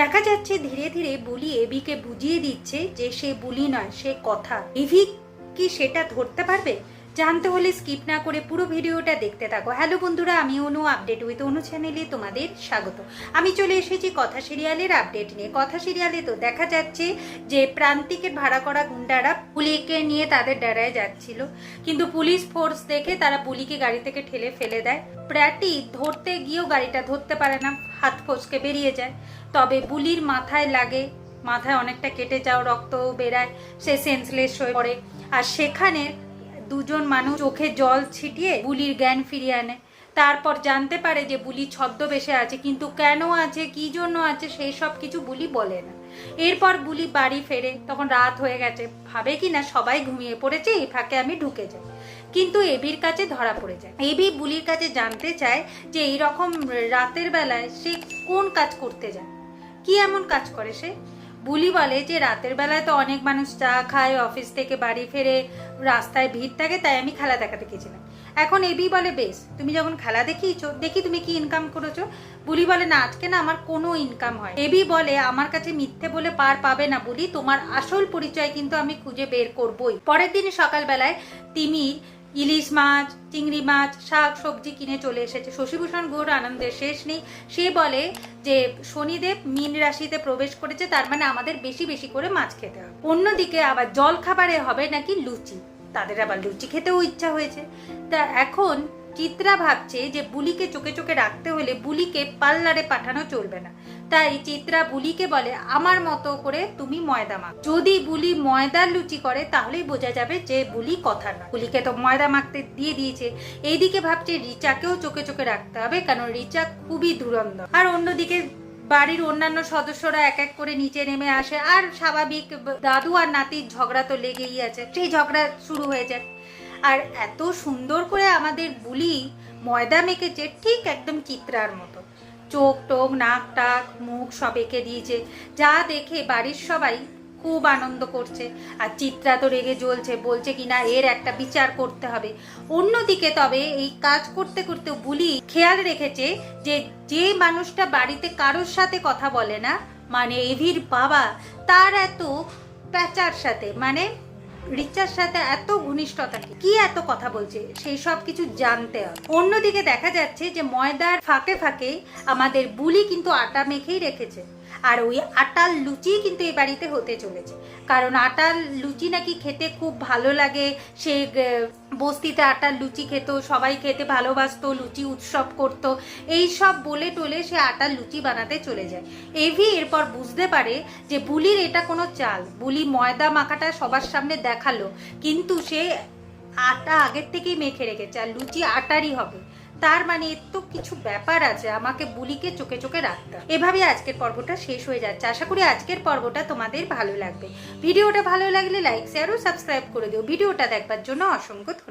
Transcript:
দেখা যাচ্ছে ধীরে ধীরে বুলি এভিকে বুঝিয়ে দিচ্ছে যে সে বুলি নয়, সে কথা। এভি কি সেটা ধরতে পারবে? জানতে হলে স্কিপ না করে পুরো ভিডিওটা দেখতে থাকো। হ্যালো বন্ধুরা, আমি অনু, আপডেট উইথ অনু চ্যানেলে তোমাদের স্বাগত। আমি চলে এসেছি কথা সিরিয়ালের আপডেট নিয়ে। কথা সিরিয়ালে তো দেখা যাচ্ছে যে প্রান্তিকের ভাড়া করা গুন্ডারা পুলিকে নিয়ে তাদের ডেরায় যাচ্ছিল। কিন্তু পুলিশ ফোর্স দেখে তারা পুলিকে গাড়ি থেকে ঠেলে ফেলে দেয়। প্র্যাটি ধরতে গিয়েও গাড়িটা ধরতে পারে না। হাত ফসকে বেরিয়ে যায়। তবে বুলির মাথায় লাগে, মাথায় অনেকটা কেটে যাও রক্ত বেরায়, সে সেন্সলেস হয়ে পড়ে। আর সেখানে দুজন মানুষ চোখে জল ছিটিয়ে বুলির জ্ঞান ফিরিয়ে আনে। তারপর জানতে পারে যে বুলি ছদ্মবেশে আছে, কিন্তু কেন আছে, কি জন্য আছে, সেই সব কিছু বুলি বলে না। এরপর বুলি বাড়ি ফেরে, তখন রাত হয়ে গেছে। ভাবে কি না, সবাই ঘুমিয়ে পড়েছে, এই ফাঁকে আমি ঢুকে যাই। কিন্তু এবির কাছে ধরা পড়ে যায়। এবি বুলির কাছে জানতে চায় যে এই রকম রাতের বেলায় সে কোন কাজ করতে যায়। কি এমন কাজ করে সে? বুলি বলে যে রাতের বেলায় তো অনেক মানুষ চা খায়, অফিস থেকে বাড়ি ফেরে, রাস্তায় ভিড় থাকে, তাই আমি খেলা দেখাতে গেছিলাম। এখন এবি বলে বেশ। তুমি যখন খেলা দেখিয়েছো, দেখি তুমি কি ইনকাম করেছ। বুলি বলে, না, আজকে না আমার কোনো ইনকাম হয় এবি বলে, আমার কাছে মিথ্যে বলে পার পাবে না বলি। তোমার আসল পরিচয় কিন্তু আমি খুঁজে বের করবই। পরের দিন সকালবেলায় তিমির ইলিশ মাছ, চিংড়ি মাছ, শাক, সবজি কিনে চলে এসেছে। শশীভূষণ গৌর আনন্দের শেষ নেই। সে বলে যে, শনিদেব মীন রাশিতে প্রবেশ করেছে, তার মানে আমাদের বেশি বেশি করে মাছ খেতে হবে। অন্যদিকে আবার জল খাবারে হবে নাকি লুচি। তাদের আবার লুচি খেতেও ইচ্ছা হয়েছে। তা এখন চিত্রা ভাবছে যে বুলিকে চোখে চোখে রাখতে হলে বুলিকে পার্লারে পাঠানো চলবে না। তাই চিত্রা বুলিকে বলে, আমার মতো করে তুমি ময়দা মাখ। যদি বুলি ময়দার লুচি করে, তাহলেই বোঝা যাবে যে বুলি কথা না বুলিকে তো ময়দা মাখতে দিয়ে দিয়েছে। এইদিকে ভাবছে রিচাকেও চোখে চোখে রাখতে হবে, কারণ রিচা খুবই দুরন্ত। আর অন্যদিকে বাড়ির অন্যান্য সদস্যরা এক এক করে নিচে নেমে আসে, আর স্বাভাবিক দাদু আর নাতির ঝগড়া তো লেগেই আছে, সেই ঝগড়া শুরু হয়ে যায় আর এত সুন্দর করে আমাদের বুলি ময়দা মেখেছে, ঠিক একদম চিত্রার মতো। চোখ টোক নাক টাক, মুখ সব এঁকে দিয়েছে। যা দেখে বাড়ির সবাই খুব আনন্দ করছে। আর চিত্রা তো রেগে জ্বলছে, বলছে কিনা এর একটা বিচার করতে হবে। অন্যদিকে তবে এই কাজ করতে করতে বুলি খেয়াল রেখেছে যে যে মানুষটা বাড়িতে কারোর সাথে কথা বলে না মানে এভির বাবা, তার এত প্যাচার সাথে মানে রিচার সাথে এত ঘনিষ্ঠতা কি? এত কথা বলছে, সেই সব কিছু জানতে হবে। অন্যদিকে দেখা যাচ্ছে যে, ময়দার ফাঁকে ফাঁকে আমাদের বুলি কিন্তু আটা মেখেই রেখেছে। আর ওই আটার লুচি কিন্তু এই বাড়িতে হতে চলেছে। কারণ আটাল লুচি নাকি খেতে খুব ভালো লাগে। সে বস্তিতে আটার লুচি খেত, সবাই খেতে ভালোবাসতো, লুচি উৎসব করত। এই সব বলে টলে সে আটার লুচি বানাতে চলে যায়। এভি এরপর বুঝতে পারে যে বুলির এটা কোনো চাল। বুলি ময়দা মাখাটা সবার সামনে দেখাল। কিন্তু সে আটা আগের থেকেই মেখে রেখেছে, আর লুচি আটারই হবে। তার মানে এর তো কিছু ব্যাপার আছে, আমাকে বুলিকে চোখে চোখে রাখতে। এভাবে আজকের পর্বটা শেষ হয়ে যাচ্ছে। আশা করি আজকের পর্বটা তোমাদের ভালো লাগবে। ভিডিওটা ভালো লাগলে লাইক শেয়ার ও সাবস্ক্রাইব করে দিও। ভিডিওটা দেখবার জন্য অসংখ্য ধন্যবাদ।